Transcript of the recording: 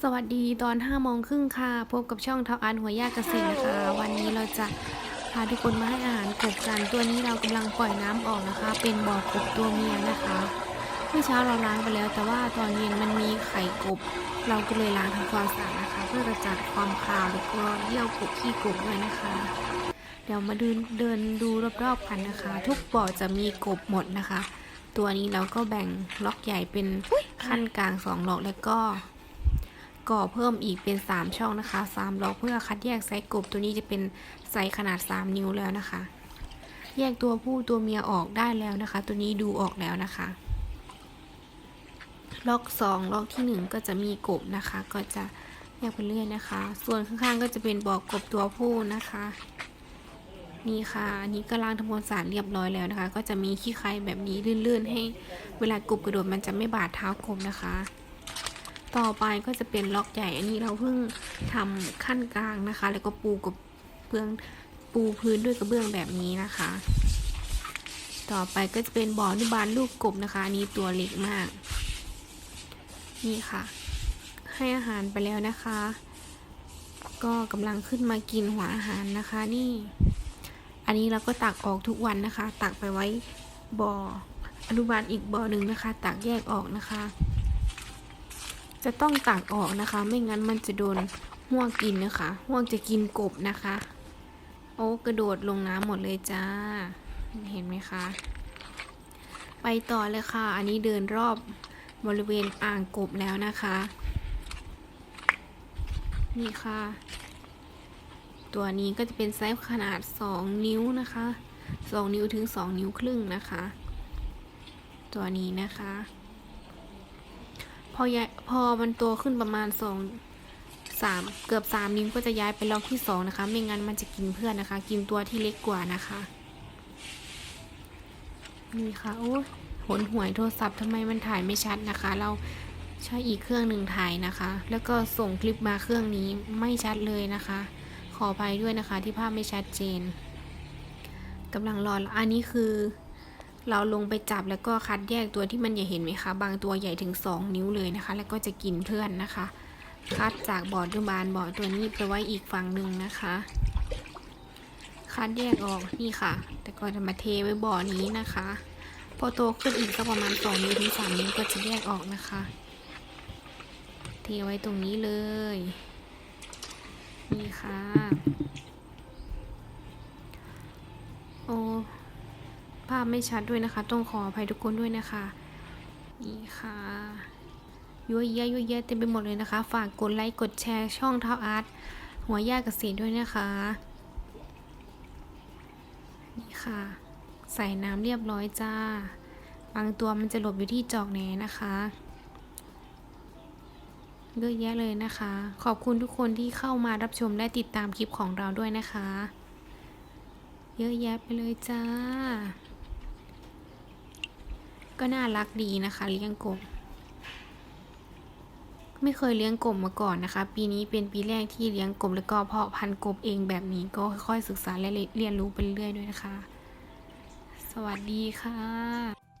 สวัสดีตอน5โมงครึ่งค่ะ พบกับช่องเท้าอันหัวยากเกษตรนะคะ วันนี้เราจะพาทุกคนมาให้อาหารกบกัน ตัวนี้เรากำลังปล่อยน้ำออกนะคะ เป็นบ่อกบตัวเมียนะคะเมื่อเช้าเราล้างไปแล้ว แต่ว่าตอนเย็นมันมีไข่กบ เราก็เลยล้างทำความสะอาดนะคะ เพื่อกระจัดความคาวแล้วก็เยี่ยวกบขี้กบด้วยนะคะ เดี๋ยวมาเดินเดินดูรอบๆกันนะคะ ทุกบ่อจะมีกบหมดนะคะ ตัวนี้เราก็แบ่งล็อกใหญ่เป็นขั้นกลางสองล็อกแล้วก็ ก่อเพิ่มอีกเป็น 3 ช่องนะคะ3ล็อกเพื่อคัดแยกไซส์กบตัวนี้จะเป็นไซส์ขนาด 3 นิ้วแล้วนะคะ แยกตัวผู้ตัวเมียออกได้แล้วนะคะ ตัวนี้ดูออกแล้วนะคะ ล็อก 2 ล็อกทีหนึ่1 ก็จะมีกบนะคะ ก็จะแยกไปเรื่อยนะคะ ส่วนข้างๆก็จะเป็นบอกกบตัวผู้นะคะนี่ค่ะ อันนี้ก็ล้างทำความสะอาดเรียบร้อยแล้วนะคะ ก็จะมีขี้ไครแบบนี้ลื่นๆ ให้เวลากรุบกระโดดมันจะไม่บาดเท้ากบนะคะ ต่อไปก็จะเป็นล็อกใหญ่ อันนี้เราเพิ่งทำขั้นกลางนะคะ แล้วก็ปูกับเบื้องปูพื้นด้วยกระเบื้องแบบนี้นะคะ ต่อไปก็จะเป็นบ่ออนุบาลลูกกบนะคะ อันนี้ตัวเล็กมาก นี่ค่ะ ให้อาหารไปแล้วนะคะ ก็กำลังขึ้นมากินหัวอาหารนะคะ นี่ อันนี้เราก็ตักออกทุกวันนะคะ ตักไปไว้บ่ออนุบาลอีกบ่อหนึ่งนะคะ ตักแยกออกนะคะ จะต้องตักออกนะคะ ไม่งั้นมันจะโดนห่วงกินนะคะห่วงจะกินกบนะคะ โอ้กระโดดลงน้ำหมดเลยจ้า เห็นไหมคะ ไปต่อเลยค่ะ อันนี้เดินรอบบริเวณอ่างกบแล้วนะคะ นี่ค่ะ ตัวนี้ก็จะเป็นไซส์ขนาด 2 นิ้วนะคะ 2 นิ้วถึง 2 นิ้วครึ่งนะคะ ตัวนี้นะคะ พอย้ายพอมันโตขึ้นประมาณสองสามเกือบสามนิ้วก็จะย้ายไปล็อกที่สองนะคะ ไม่งั้นมันจะกินเพื่อนนะคะ กินตัวที่เล็กกว่านะคะ นี่ค่ะโอ้หนหวยโทรศัพท์ทำไมมันถ่ายไม่ชัดนะคะ เราใช้อีกเครื่องหนึ่งถ่ายนะคะ แล้วก็ส่งคลิปมาเครื่องนี้ไม่ชัดเลยนะคะ ขออภัยด้วยนะคะที่ภาพไม่ชัดเจนกำลังรออันนี้คือ เราลงไปจับแล้วก็คัดแยกตัวที่มันใหญ่เห็นไหมคะ บางตัวใหญ่ถึง 2 นิ้วเลยนะคะ แล้วก็จะกินเพื่อนนะคะ คัดจากบอร์ดุบานบอดตัวนี้ไปไว้อีกฝั่งหนึ่งนะคะ คัดแยกออกนี่ค่ะ แต่ก็จะมาเทไว้บ่อนี้นะคะ พอโตขึ้นอีกสักประมาณ2นิ้วถึง3นิ้วก็จะแยกออกนะคะ เทไว้ตรงนี้เลย นี่ค่ะ โอ้ ภา พไม่ชัดด้วยนะคะ ต้องขออภัยทุกคนด้วยนะคะ นี่ค่ะยั่วเยะยั่วเยะเต็มไปหมดเลยนะคะ ฝากกดไลค์กดแชร์ช่องเท้าอาร์ตหัวย่าเกษตรด้วยนะคะ นี่ค่ะ ใส่น้ำเรียบร้อยจ้า บางตัวมันจะหลบอยู่ที่จอกแหนนะคะเยอะแยะเลยนะคะ ขอบคุณทุกคนที่เข้ามารับชมและติดตามคลิปของเราด้วยนะคะ เยอะแยะไปเลยจ้า ก็น่ารักดีนะคะเลี้ยงกบ ไม่เคยเลี้ยงกบมาก่อนนะคะ ปีนี้เป็นปีแรกที่เลี้ยงกบแล้วก็เพาะพันธุ์กบเองแบบนี้ก็ค่อยๆศึกษาและเรียนรู้ไปเรื่อยด้วยนะคะ สวัสดีค่ะ